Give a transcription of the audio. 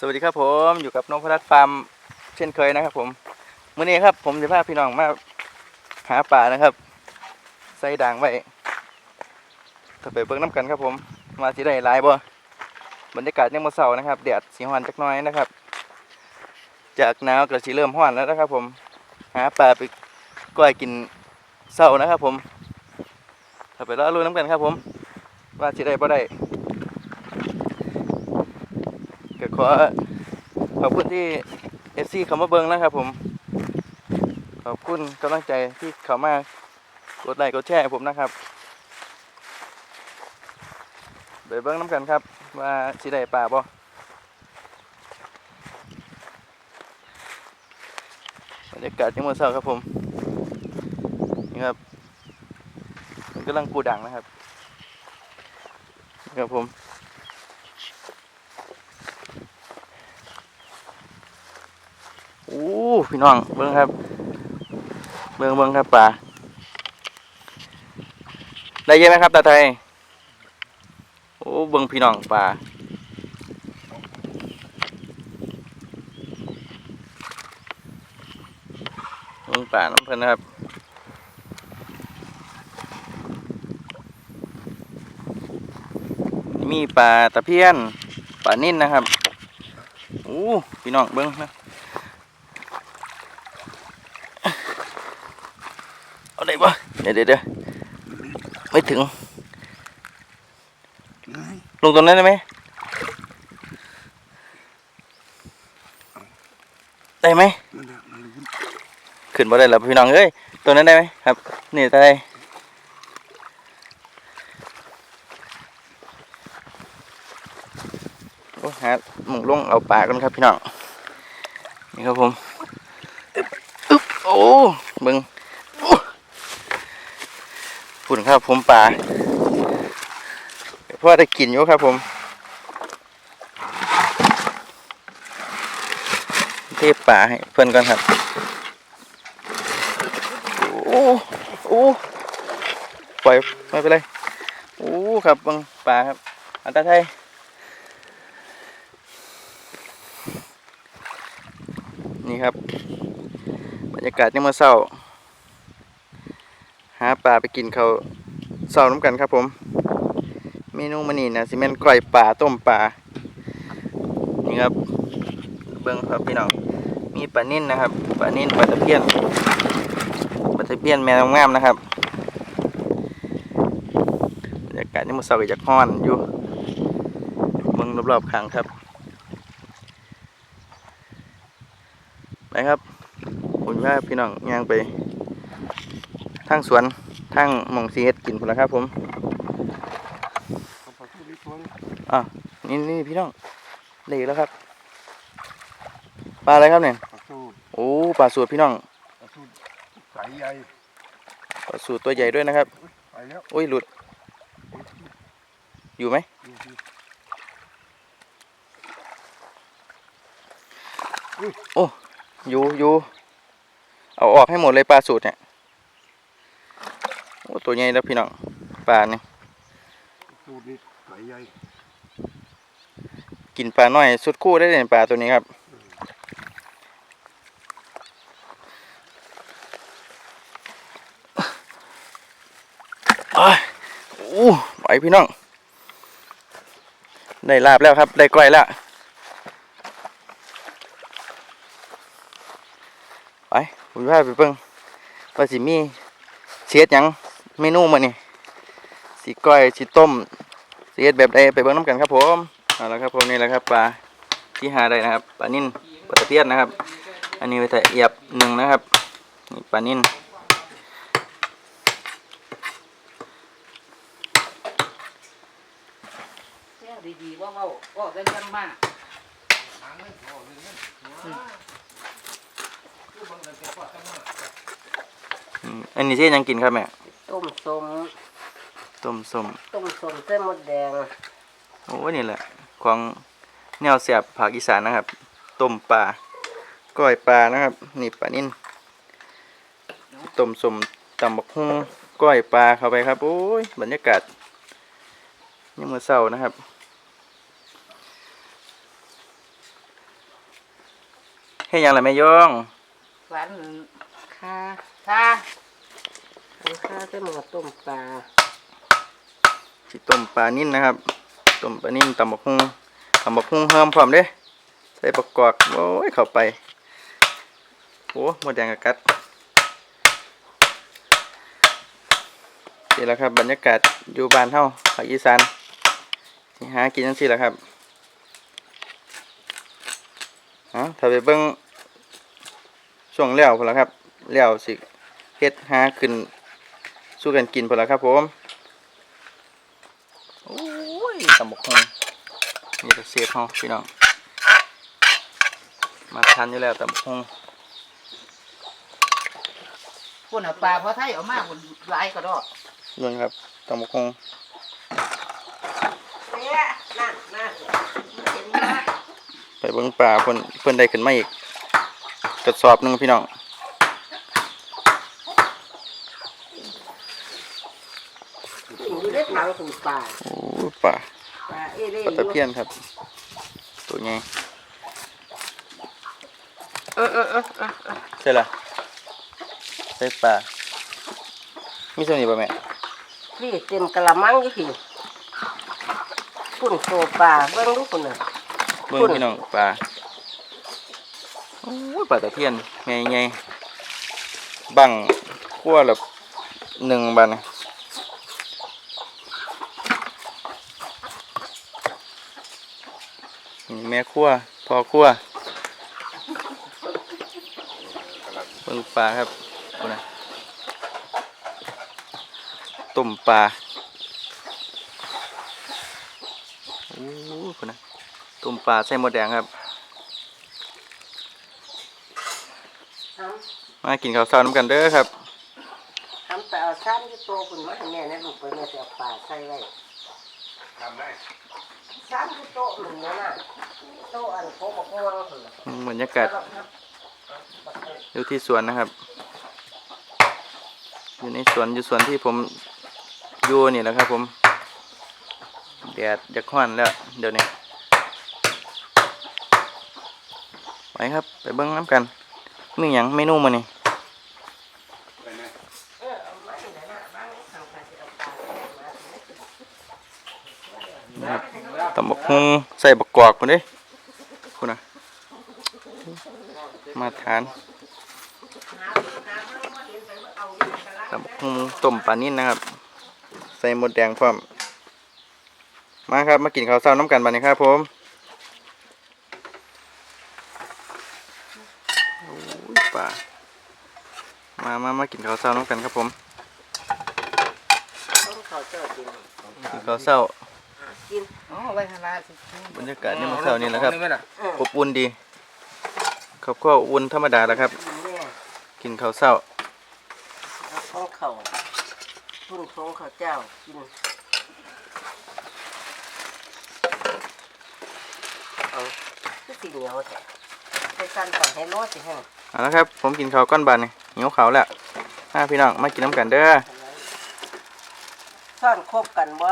สวัสดีครับผมอยู่กับนพรัตน์ฟาร์มเช่นเคยนะครับ ผมมื้อนี้ครับ ผมจะพาพี่น้องมาหาป่านะครับ ใส่ด่างไว้ถ้าไปเบิ่งน้ำกันครับผมมาสิได้หลายบ่บรรยากาศยังมื้อเช้านะครับแดดสีฮ้อนจักน้อยนะครับ จากหนาวก็สิเริ่มฮ้อนแล้วนะครับ ผมหาปลาไปก้อยกินเช้านะครับ ผมถ้าไปรอลุ้นน้ำกันครับ ผมว่าสิได้บ่ได้ ขอขอบคุณที่เอฟซีเขามาเบิ้งนะครับผม ขอบคุณกำลังใจที่เขามากดไลค์กดแชร์ให้ผมนะครับไปเบิ้งน้ำกันครับ ว่าสิได้ป่าบ่บรรยากาศยังมือเช้าครับผมนี่ครับมันกำลังปูดังนะครับนี่ครับผม อ้พี่น้องเบิ้งครับเบิ้งเบิ้งครับป่าได้เยอะไหมครับตาไทยโอ้เบิ้งพี่น้องป่าเบิ้งป่าน้ำเพลินนะครับมีปลาตะเพียนปลานิ่นนะครับโอ้พี่น้องเบิ้งนะ เอาได้ปะ เดี๋ยวเดี๋ยวเดี๋ยวไม่ถึง ลงตรงนั้นได้ไหมได้ไหมขึ้นบ่ได้แล้วพี่น้องเอ้ยตัวนั้นได้ไหมครับ นี่ได้โอ้หาหมุงลงเอาปลากันครับพี่น้องนี่ครับผมอึ๊บอึ๊บโอ้เบิ่ง ฝุ่นครับผมป่าเพราะว่าได้กินอยู่ครับผมเทป่าให้เพื่อนก่อนครับ โอ้โอ้ปล่อยไม่เป็นไรโอ้ครับบังป่าครับ อันตรายนี่ครับ บรรยากาศยังมาเศร้า หาปลาไปกินเขาเศร้าน้ำกันครับผม เมนูมันนี่นะสิเมนก้อยปลาต้มปลานี่ครับ เบิ้งครับพี่น้อง มีปลานิ่นนะครับ ปลานิ่นปลาตะเพียน ปลาตะเพียนแม่งามนะครับบรรยากาศนี่มันเศร้าจากห้อนอยู่เบิ้งรอบๆข้างครับ ไปครับผมว่าพี่น้องย่างไป ทางสวนทางหมองสีเฮ็ดกินพุ่นละครับผมอะนี่นี่พี่น้องเหล็กแล้วครับปลาอะไรครับเนี่ยปลาสูตรโอ้ปลาสูตรพี่น้องปลาสูตรสายใหญ่ปลาสูตรตัวใหญ่ด้วยนะครับไปแล้วโอ้ยหลุด อยู่ไหมดูสิอยู่อยู่เอาออกให้หมดเลยปลาสูตรเนี่ยโอ้ ตัวใหญ่แล้วพี่น้องปลาเนี่ยปลาสูตรนี่สายใหญ่กินปลาน้อยสุดคู่ได้เลยปลาตัวนี้ครับอ้ายโอ้ไหวพี่น้อง ได้ลาบแล้วครับ ได้ก้อยแล้วไปผมพาไปเบิ่งว่าสิมีเสียดหยัง เมนูมานี่สิก้อยสิต้มสิเฮ็ดแบบใดไปเบิ่งน้ำกันครับผมเอาละครับผมนี่แหละครับปลาที่หาได้นะครับปลานิ่นปลาตะเพียนนะครับ อันนี้ไว้แต่เอียบหนึ่งนะครับนี่ปลานิ่นแซ่ดีๆว่าเว้าเว้ากันกันมากอืมอันนี้เสียดหยังกินครับแม่ ต้มส้มต้มส้มต้มส้มเส้นมดแดงโอ้นี่แหละของแนวเสียบภาคอีสานนะครับ ต้มปลาก้อยปลานะครับ นี่ปลานิ่นต้มสมตำบักฮุ่งก้อยปลาเข้าไปครับโอ้ยบรรยากาศยังมือเศร้านะครับเฮ็ดหยังล่ะแม่ยงหวานค่าค่า อันค่าเส้นหมูต้มปลาสิต้มปลานิ่นนะครับต้มปลานิ่นตำบักหุ่งตำบักหุ่งเฮิมพร้อมเด้ใส่ประกอบโอ้ยเข้าไปโอ้หมดแดงกะกัดนี่แหละครับบรรยากาศอยู่บ้านเฮาภาคอีสานสิหากินจังซี่แหละครับเอาถ้าไปเบิ่งช่วงแล้วพุ่นล่ะครับแล้วสิเฮ็ดหาขึ้น สู้กันกินพุ่นล่ะครับผมโอ้ยตำบกฮงนี่จะเสียบเฮาพี่น้องมาทันอยู่แล้วตำบกฮงคนเอาปลาเพราะไทยเอามาคนหลายก็ดอกเบิ่งครับตำบกฮงเนี่ยนั่นนั่นเห็นไหมไปเบิ่งปลาเพิ่นเพิ่นได้ขึ้นมาอีกกระสอบหนึงพี่น้อง อยู่ในถังถุงปลาโอ้ยปลาปลาเอเล่ปลาตะเพียนครับ ตัวใหญ่เออเออเออเออเออใช่ล่ะใส่ปลามีส่วนนี้ป่ะแม่พี่เต็มกะละมังอยู่พี่ปุ่นโซปลาเบิ่งดูปุ่นน่ะเบิ่งพี่น้องปลาโอ้ยปลาตะเพียนใหญ่ๆบังขั้วละหนึ่งบาทนะ แม่ครัวพ่อครัวเบิ่งปลาครับคุณนะต้มปลาโอ้คุณนะต้มปลาใส่หมดแดงครับ มากินข้าวเช้าน้ำกันเด้อครับทำแต่เอาซ้ำที่โตปุ่นมาให้แม่นะลูกไปแม่จะเอาปลาใส่ไว้ทำได้ ซ้ำที่โตะหนึ่งนั่นน่ะโตะอันโคบกม่วงเหรอบรรยากาศอยู่ที่สวนนะครับ อยู่ในสวนอยู่สวนที่ผมอยู่นี่แหละครับผมแดดจะค่อนแล้วเดี๋ยวนี้ไปครับ ไปเบิ้งน้ำกันมีหยังเมนูมานี่ไปไหมเออเอาไม้นั่นน่ะบ้างทำไปจะเอาปลาใส่มานะครับ ตำบักฮุงใส่บักกอกคนเด้คุณนะมาทานตำบักฮุงต้มปลานิ่นนะครับ ใส่หมดแดงพร้อมมาครับ มากินข้าวเช้าน้ำกันบัดนี้ครับผมโอ้ยปลามามามากินข้าวเช้าน้ำกันครับผมกินข้าวเช้า กินอ๋อไว้ข้างล่างสิบรรยากาศนี่มันเช้านี่แหละครับเอออบอุ่นดีครอบครัวอบอุ่นธรรมดาแหล้วครับกินแม่กินข้าวเช้าเอาของเขาพุ่นของเขาเจ้ากินเอาคือสิเหนียวแท้ไปสั่นก่อนให้โลสิแห้งเอาละครับ ผมกินข้าวก้อนบานนี่หิวข้าวแล้วมาพี่น้องมากินน้ำกันเด้อ ซ่อนคบกันบ่